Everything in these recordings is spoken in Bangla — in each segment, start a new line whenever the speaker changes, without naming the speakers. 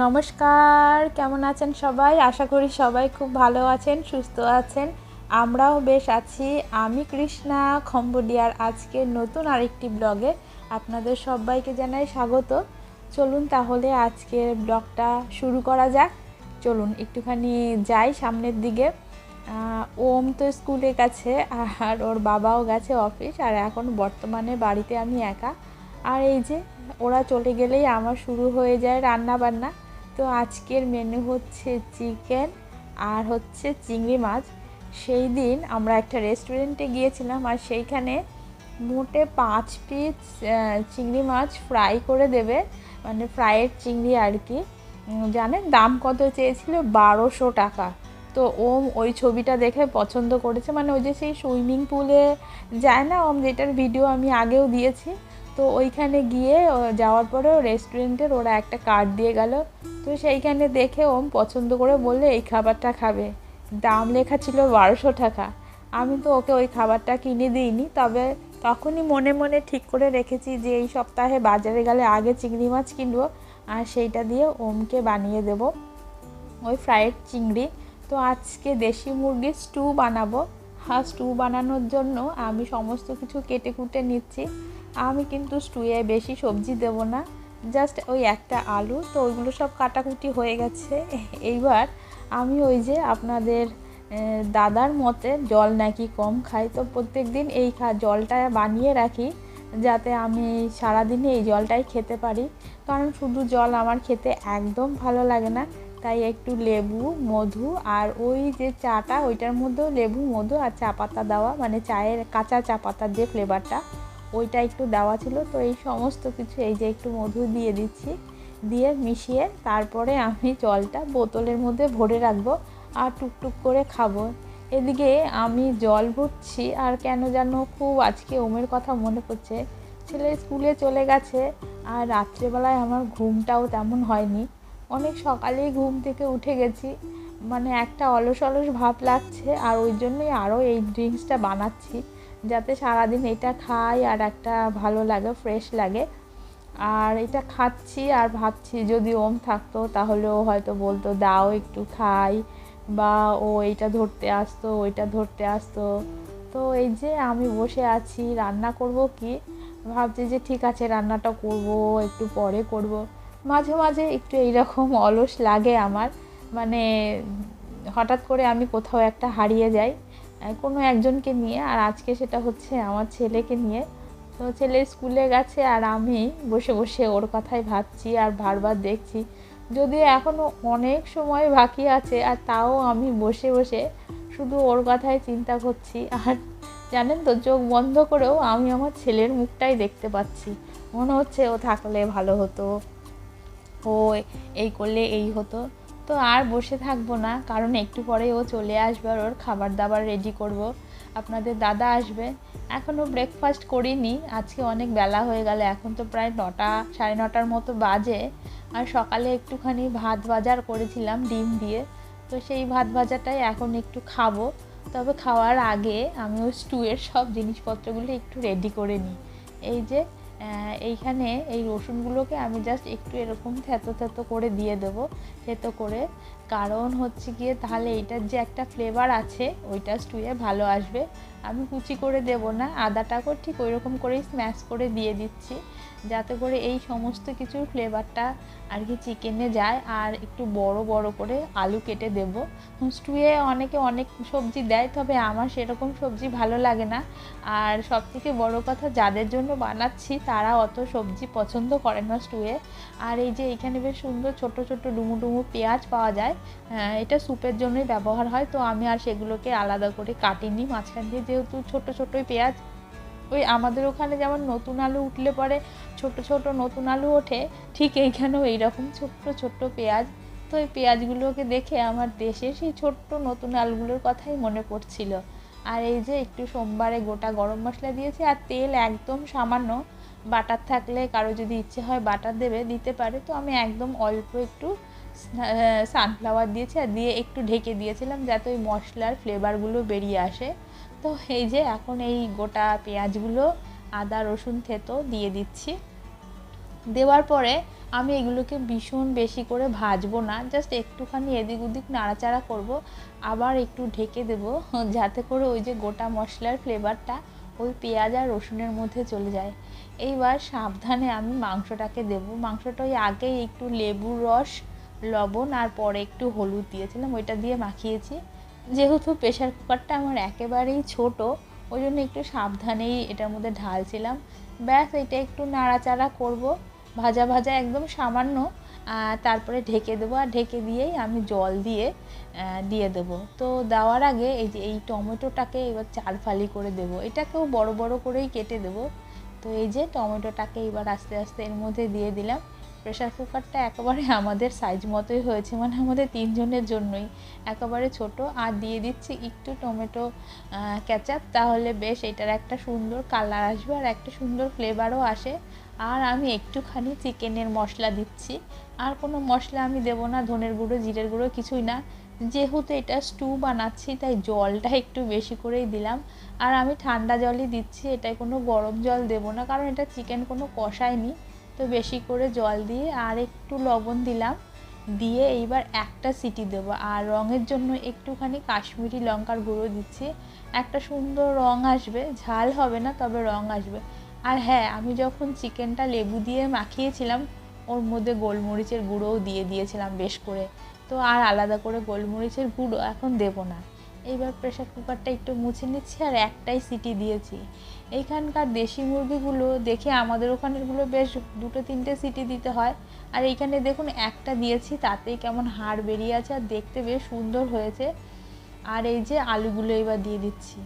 নমস্কার, কেমন আছেন সবাই? আশা করি সবাই খুব ভালো আছেন, সুস্থ আছেন। আমরাও বেশ আছি। আমি কৃষ্ণা খম্বোডিয়ার আজকে নতুন আরেকটি ব্লগে আপনাদের সবাইকে জানাই স্বাগত। চলুন তাহলে আজকের ব্লগটা শুরু করা যাক। চলুন, একটুখানি যাই সামনের দিকে। ওম তো স্কুলে গেছে, আর ওর বাবাও গেছে অফিস, আর এখন বর্তমানে বাড়িতে আমি একা। আর এই যে, ওরা চলে গেলেই আমার শুরু হয়ে যায় রান্না বান্না তো আজকের মেনু হচ্ছে চিকেন আর হচ্ছে চিংড়ি মাছ। সেই দিন আমরা একটা রেস্টুরেন্টে গিয়েছিলাম আর সেইখানে মোটে পাঁচ পিস চিংড়ি মাছ ফ্রাই করে দেবে। মানে ফ্রাইয়ের চিংড়ি আর কি। জানেন দাম কত চেয়েছিল? বারোশো টাকা। তো ওম ওই ছবিটা দেখে পছন্দ করেছে। মানে ওই যে সেই সুইমিং পুলে যায় না, ওম যেটার ভিডিও আমি আগেও দিয়েছি। তো ওইখানে গিয়ে যাওয়ার পরে রেস্টুরেন্টের ওরা একটা কার্ড দিয়ে গেল। তো সেইখানে দেখে ওম পছন্দ করে বললে, এই খাবারটা খাবে। দাম লেখা ছিল বারোশো টাকা। আমি তো ওকে ওই খাবারটা কিনে দিইনি, তবে তখনই মনে মনে ঠিক করে রেখেছি যে এই সপ্তাহে বাজারে গেলে আগে চিংড়ি মাছ কিনবো আর সেইটা দিয়ে ওমকে বানিয়ে দেবো। ওই ফ্রাইড চিংড়ি। তো আজকে দেশি মুরগির স্টু বানাবো। আর স্টু বানানোর জন্য আমি সমস্ত কিছু কেটে কুটে নিচ্ছি। আমি কিন্তু স্টুয়ে বেশি সবজি দেব না। জাস্ট ওই একটা আলু, তো ওইগুলো সব কাটাকুটি হয়ে গেছে। এইবার আমি ওই যে আপনাদের দাদার মতে জল নাকি কম খাই, তো প্রত্যেক দিন এই খা, জলটা বানিয়ে রাখি, যাতে আমি সারাদিনে এই জলটাই খেতে পারি। কারণ শুধু জল আমার খেতে একদম ভালো লাগে না, তাই একটু লেবু, মধু আর ওই যে চাটা, ওইটার মধ্যেও লেবু, মধু আর চা পাতা দেওয়া মানে চায়ের কাঁচা চা পাতার যে ফ্লেভারটা ওইটা একটু দেওয়া ছিল। তো এই সমস্ত কিছু এই যে একটু মধু দিয়ে দিচ্ছি, দিয়ে মিশিয়ে তারপরে আমি জলটা বোতলের মধ্যে ভরে রাখব আর টুকটুক করে খাব। এদিকে আমি জল ভরছি আর কেন যেন খুব আজকে ওমের কথা মনে পড়ছে। ছেলে স্কুলে চলে গেছে আর রাত্রেবেলায় আমার ঘুমটাও তেমন হয়নি। অনেক সকালেই ঘুম থেকে উঠে গেছি। মানে একটা অলস অলস ভাব লাগছে আর ওই জন্যই আরও এই ড্রিঙ্কসটা বানাচ্ছি। যাতে সারাদিন এটা খাই আর একটা ভালো লাগে ফ্রেশ লাগে। আর এটা খাচ্ছি আর ভাবছি যদি ওম থাকতো তাহলে ও হয়তো বলতো, দাও একটু খাই। বা ও এইটা ধরতে আসতো, ওইটা ধরতে আসতো। তো এই যে আমি বসে আছি, রান্না করব কি? ভাবছি যে ঠিক আছে, রান্নাটা করব, একটু পরে করব। মাঝে মাঝে একটু এইরকম অলস লাগে আমার। মানে হঠাৎ করে আমি কোথাও একটা হারিয়ে যাই। কোনো একজনকে নিয়ে, আর আজকে সেটা হচ্ছে আমার ছেলেকে নিয়ে। তো ছেলে স্কুলে গেছে আর আমি বসে বসে ওর কথাই ভাবছি আর বারবার দেখছি। যদিও এখনও অনেক সময় বাকি আছে আর তাও আমি বসে বসে শুধু ওর কথাই চিন্তা করছি। আর জানেন তো, চোখ বন্ধ করেও আমি আমার ছেলের মুখটাই দেখতে পাচ্ছি। মনে হচ্ছে ও থাকলে ভালো হতো, ও এই করলে এই হতো। তো আর বসে থাকব না, কারণ একটু পরে ও চলে আসবে আর ওর খাবার দাবার রেডি করব। আপনাদের দাদা আসবে। এখনও ব্রেকফাস্ট করিনি, আজকে অনেক বেলা হয়ে গেল, এখন তো প্রায় নটা, সাড়ে নটার মতো বাজে। আর সকালে একটুখানি ভাত বাজার করেছিলাম, ডিম দিয়ে। তো সেই ভাত ভাজাটাই এখন একটু খাব। তবে খাওয়ার আগে আমি ওই স্টুয়ের সব জিনিসপত্রগুলো একটু রেডি করে নিই। এই যে এইখানে এই রসুনগুলোকে আমি জাস্ট একটু এরকম থেতো থেতো করে দিয়ে দেবো থেতো করে। কারণ হচ্ছে গিয়ে তাহলে এইটার যে একটা ফ্লেভার আছে, ওইটা স্টুয়ে ভালো আসবে। আমি কুচি করে দেব না আদাটাকেও ঠিক ওই রকম করেই স্ম্যাশ করে দিয়ে দিচ্ছি, যাতে করে এই সমস্ত কিছুর ফ্লেভারটা আর কি চিকেনে যায়। আর একটু বড় বড় করে আলু কেটে দেব। স্টুয়ে অনেকে অনেক সবজি দেয়, তবে আমার সেরকম সবজি ভালো লাগে না। আর সব থেকে বড় কথা, যাদের জন্য বানাচ্ছি, তারা অত সবজি পছন্দ করে না স্টুয়ে আর এই যে এখানে বেশ সুন্দর ছোট ছোট ডুমু ডুমু পেঁয়াজ পাওয়া যায় হ্যাঁ, এটা স্যুপের জন্যই ব্যবহার হয়। তো আমি আর সেগুলোকে আলাদা করে কাটিনি। মাঝখান দিয়ে যেহেতু ছোট ছোটই পেঁয়াজ ওই আমাদের ওখানে যেমন নতুন আলু উঠলে পরে ছোট ছোট নতুন আলু ওঠে ঠিক এইখানেও এইরকম ছোট্ট ছোট্ট পেঁয়াজ। তো এই পেঁয়াজগুলোকে দেখে আমার দেশের সেই ছোট্ট নতুন আলুগুলোর কথাই মনে পড়ছিল। আর এই যে একটু সোমবারে গোটা গরম মশলা দিয়েছি আর তেল একদম সামান্য। বাটার থাকলে কারও যদি ইচ্ছে হয় বাটার দেবে দিতে পারে। তো আমি একদম অল্প একটু সানফ্লাওয়ার দিয়েছি আর দিয়ে একটু ঢেকে দিয়েছিলাম যাতে ওই মশলার ফ্লেভারগুলো বেরিয়ে আসে। তো এই যে এখন এই গোটা পেঁয়াজগুলো, আদা, রসুন, থেতো দিয়ে দিচ্ছি। দেওয়ার পরে আমি এগুলোকে ভীষণ বেশি করে ভাজবো না জাস্ট একটুখানি এদিক ওদিক নাড়াচাড়া করব। আবার একটু ঢেকে দেব, যাতে করে ওই যে গোটা মশলার ফ্লেভারটা ওই পেঁয়াজ আর রসুনের মধ্যে চলে যায়। এইবার সাবধানে আমি মাংসটাকে দেব। মাংসটা ওই আগেই একটু লেবুর রস লবণ আর পরে একটু হলুদ দিয়েছিলাম, ওইটা দিয়ে মাখিয়েছি। যেহেতু প্রেশার কুকারটা আমার একেবারেই ছোট, ওই জন্য একটু সাবধানেই এটার মধ্যে ঢালছিলাম। ব্যাস, এটা একটু নাড়াচাড়া করব। ভাজা ভাজা একদম সামান্য তারপরে ঢেকে দেবো, আর ঢেকে দিয়েই আমি জল দিয়ে দিয়ে দেবো। তো দেওয়ার আগে এই যে এই টমেটোটাকে এবার চার ফালি করে দেবো। এটাকেও বড় বড় করেই কেটে দেবো। তো এই যে টমেটোটাকে এবার আস্তে আস্তে এর মধ্যে দিয়ে দিলাম। প্রেশার কুকারটা একেবারে আমাদের সাইজ মতোই হয়েছে মানে আমাদের তিনজনের জন্যই। একেবারে ছোট, আর দিয়ে দিচ্ছি একটু টমেটো ক্যাচাপ তাহলে বেশ এটার একটা সুন্দর কালার আসবে আর একটা সুন্দর ফ্লেভারও আসে। আর আমি একটুখানি চিকেনের মশলা দিচ্ছি। আর কোনো মশলা আমি দেবো না, ধনের গুঁড়ো, জিরের গুঁড়ো, কিছুই না। যেহেতু এটা স্টু বানাচ্ছি, তাই জলটা একটু বেশি করেই দিলাম। আর আমি ঠান্ডা জলই দিচ্ছি, এটায় কোনো গরম জল দেবো না, কারণ এটা চিকেন কোনো কষায়নি তো বেশি করে জল দিয়ে আর একটু লবণ দিলাম। দিয়ে এইবার একটা সিটি দেব। আর রঙের জন্য একটুখানি কাশ্মীরি লঙ্কার গুঁড়ো দিচ্ছি। একটা সুন্দর রঙ আসবে। ঝাল হবে না, তবে রঙ আসবে। আর হ্যাঁ আমি যখন চিকেনটা লেবু দিয়ে মাখিয়েছিলাম, ওর মধ্যে গোলমরিচের গুঁড়োও দিয়ে দিয়েছিলাম বেশ করে। তো আর আলাদা করে গোলমরিচের গুঁড়ো এখন দেব না। এইবার প্রেশার কুকারটা একটু মুছে নিচ্ছি আর একটাই সিটি দিয়েছি। এইখানকার দেশি মুরগিগুলো দেখে আমাদের ওখানেরগুলো বেশ দুটো তিনটে সিটি দিতে হয়। আর এইখানে দেখুন একটা দিয়েছি, তাতেই কেমন হাড় বেরিয়ে আছে আর দেখতে বেশ সুন্দর হয়েছে। আর এই যে আলুগুলো এবার দিয়ে দিচ্ছি।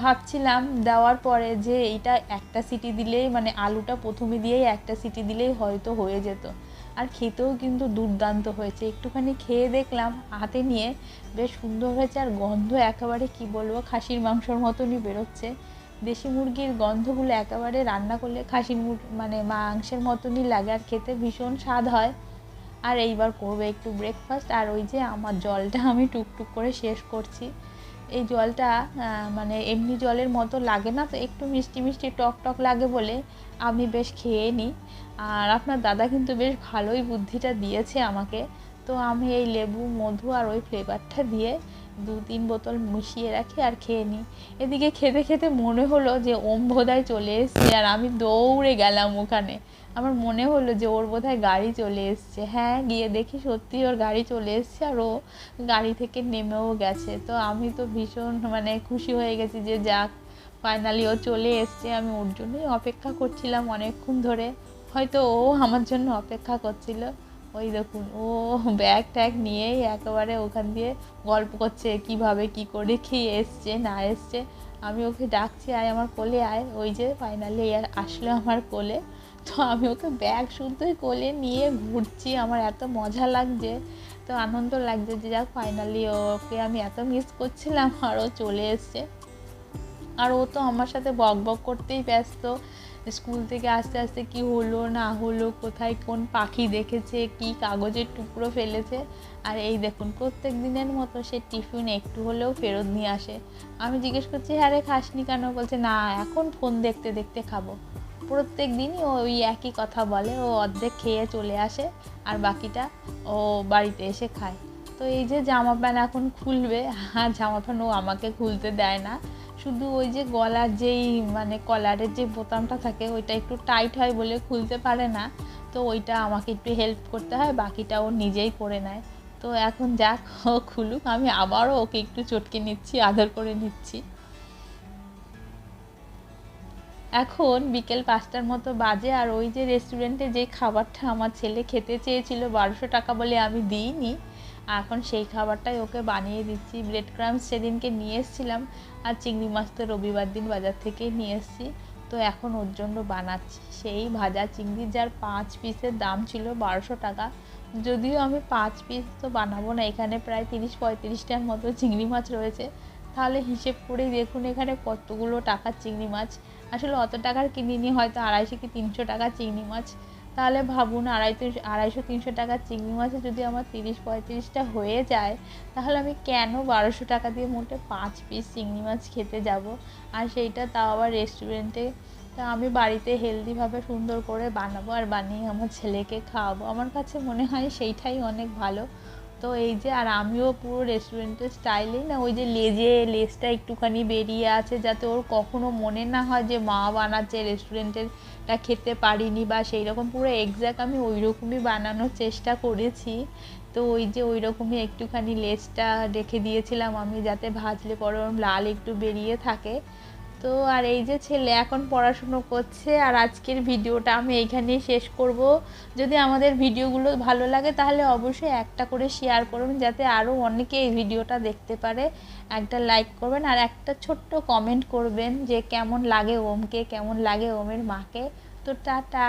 ভাবছিলাম দেওয়ার পরে যে এইটা একটা সিটি দিলেই মানে আলুটা প্রথমে দিয়েই একটা সিটি দিলেই হয়তো হয়ে যেত। আর খেতেও কিন্তু দুর্দান্ত হয়েছে। একটুখানি খেয়ে দেখলাম, হাতে নিয়ে বেশ সুন্দর হয়েছে আর গন্ধ একেবারে কি বলব, খাসির মাংসর মতনই বেরোচ্ছে। দেশি মুরগির গন্ধগুলো একেবারে রান্না করলে খাসির মানে মাংসের মতনই লাগে আর খেতে ভীষণ স্বাদ হয়। আর এইবার করবে একটু ব্রেকফাস্ট আর ওই যে আমার জলটা আমি টুকটুক করে শেষ করছি। এই জলটা মানে এমনি জলের মতো লাগে না তো, একটু মিষ্টি মিষ্টি টক টক লাগে বলে আমি বেশ খেয়ে নিই। আর আপনার দাদা কিন্তু বেশ ভালোই বুদ্ধিটা দিয়েছে আমাকে। তো আমি এই লেবু, মধু আর ওই ফ্লেভারটা দিয়ে দু তিন বোতল মিশিয়ে রাখি আর খেয়ে নিই। এদিকে খেতে খেতে মনে হলো যে ওম বোধহয় চলে এসছে আর আমি দৌড়ে গেলাম ওখানে। আমার মনে হলো যে ওর বোধহয় গাড়ি চলে এসছে। হ্যাঁ গিয়ে দেখি সত্যি ওর গাড়ি চলে এসছে আর ও গাড়ি থেকে নেমেও গেছে। তো আমি তো ভীষণ মানে খুশি হয়ে গেছি যে যাক ফাইনালি ও চলে এসছে। আমি ওর জন্যই অপেক্ষা করছিলাম অনেকক্ষণ ধরে। হয়তো ও আমার জন্য অপেক্ষা করছিল। ওই দেখুন, ও ব্যাগ ট্যাগ নিয়েই একেবারে ওখান দিয়ে গল্প করছে, কীভাবে কি করে, কি এসছে, না এসছে। আমি ওকে ডাকছি, আয় আমার কোলে, আয়। ওই যে ফাইনালি আসলো আমার কোলে। তো আমি ওকে ব্যাগ শুদ্ধই কোলে নিয়ে ঘুরছি, আমার এত মজা লাগছে তো আনন্দ লাগছে যে যাক ফাইনালি ওকে আমি এত মিস করছিলাম, আর ও চলে এসছে। আর ও তো আমার সাথে বক বক করতেই ব্যস্ত। স্কুল থেকে আস্তে আস্তে কি হলো, না হলো, কোথায় কোন পাখি দেখেছে, কি কাগজের টুকরো ফেলেছে। আর এই দেখুন, প্রত্যেক দিনের মতো সে টিফিন একটু হলেও ফেরত নিয়ে আসে। আমি জিজ্ঞেস করছি হ্যাঁ রে, খাসনি কেন? বলছে, না, এখন ফোন দেখতে দেখতে খাব। প্রত্যেক দিনই ও ওই একই কথা বলে, ও অর্ধেক খেয়ে চলে আসে আর বাকিটা ও বাড়িতে এসে খায়। তো এই যে জামা প্যান্ট এখন খুলবে, আর জামা প্যান্ট ও আমাকে খুলতে দেয় না। শুধু ওই যে গলার যেই মানে কলারের যে বোতামটা থাকে, ওইটা একটু টাইট হয় বলে খুলতে পারে না। তো ওইটা আমাকে একটু হেল্প করতে হয়, বাকিটা ও নিজেই করে নেয়। তো এখন যাক, ও খুলুক, আমি আবারও ওকে একটু চটকে নিচ্ছি, আদর করে নিচ্ছি। এখন বিকেল পাঁচটার মতো বাজে, আর ওই যে রেস্টুরেন্টে যে খাবারটা আমার ছেলে খেতে চেয়েছিল, বারোশো টাকা বলে আমি দিইনি। এখন সেই খাবারটাই ওকে বানিয়ে দিচ্ছি। ব্রেড ক্রামস সেদিনকে নিয়ে এসেছিলাম আর চিংড়ি মাছ তো রবিবার দিন বাজার থেকেই নিয়ে এসেছি। তো এখন ওর জন্য বানাচ্ছি। সেই ভাজা চিংড়ি যার পাঁচ পিসের দাম ছিল বারোশো টাকা। যদিও আমি পাঁচ পিস তো বানাবো না, এখানে প্রায় তিরিশ পঁয়ত্রিশটার মতো চিংড়ি মাছ রয়েছে। তাহলে হিসেব করেই দেখুন এখানে কতগুলো টাকার চিংড়ি মাছ। আসলে অত টাকার কিনিনি, হয়তো আড়াইশো কি তিনশো টাকার চিংড়ি মাছ। তাহলে ভাবুন আড়াইশো আড়াইশো, তিনশো টাকার চিংড়ি মাছে যদি আমার তিরিশ, পঁয়ত্রিশটা হয়ে যায়, তাহলে আমি কেন বারোশো টাকা দিয়ে মোটে পাঁচ পিস চিংড়ি মাছ খেতে যাব? আর সেইটা তাও আবার রেস্টুরেন্টে তা আমি বাড়িতে হেলদিভাবে সুন্দর করে বানাবো আর বানিয়ে আমার ছেলেকে খাওয়াবো। আমার কাছে মনে হয় সেইটাই অনেক ভালো। তো এই যে, আর আমিও পুরো রেস্টুরেন্টের স্টাইলেই না, ওই যে লেজে, লেজটা একটুখানি বেরিয়ে আছে যাতে ওর কখনো মনে না হয় যে মা বানাচ্ছে রেস্টুরেন্টেরটা খেতে পারিনি বা সেই রকম পুরো এক্স্যাক্ট আমি ওই রকমই বানানোর চেষ্টা করেছি। তো ওই যে ওই রকমই একটুখানি লেজটা রেখে দিয়েছিলাম আমি যাতে ভাজলে পরে ওরম লাল একটু বেরিয়ে থাকে। তো আর এই যে ছেলে এখন পড়াশুনো করছে, আর আজকের ভিডিওটা আমি এইখানেই শেষ করব। যদি আমাদের ভিডিওগুলো ভালো লাগে তাহলে অবশ্যই একটা করে শেয়ার করুন, যাতে আরও অনেকে এই ভিডিওটা দেখতে পারে। একটা লাইক করবেন আর একটা ছোট্ট কমেন্ট করবেন যে কেমন লাগে ওমকে, কেমন লাগে ওমের মাকে। তো টাটা!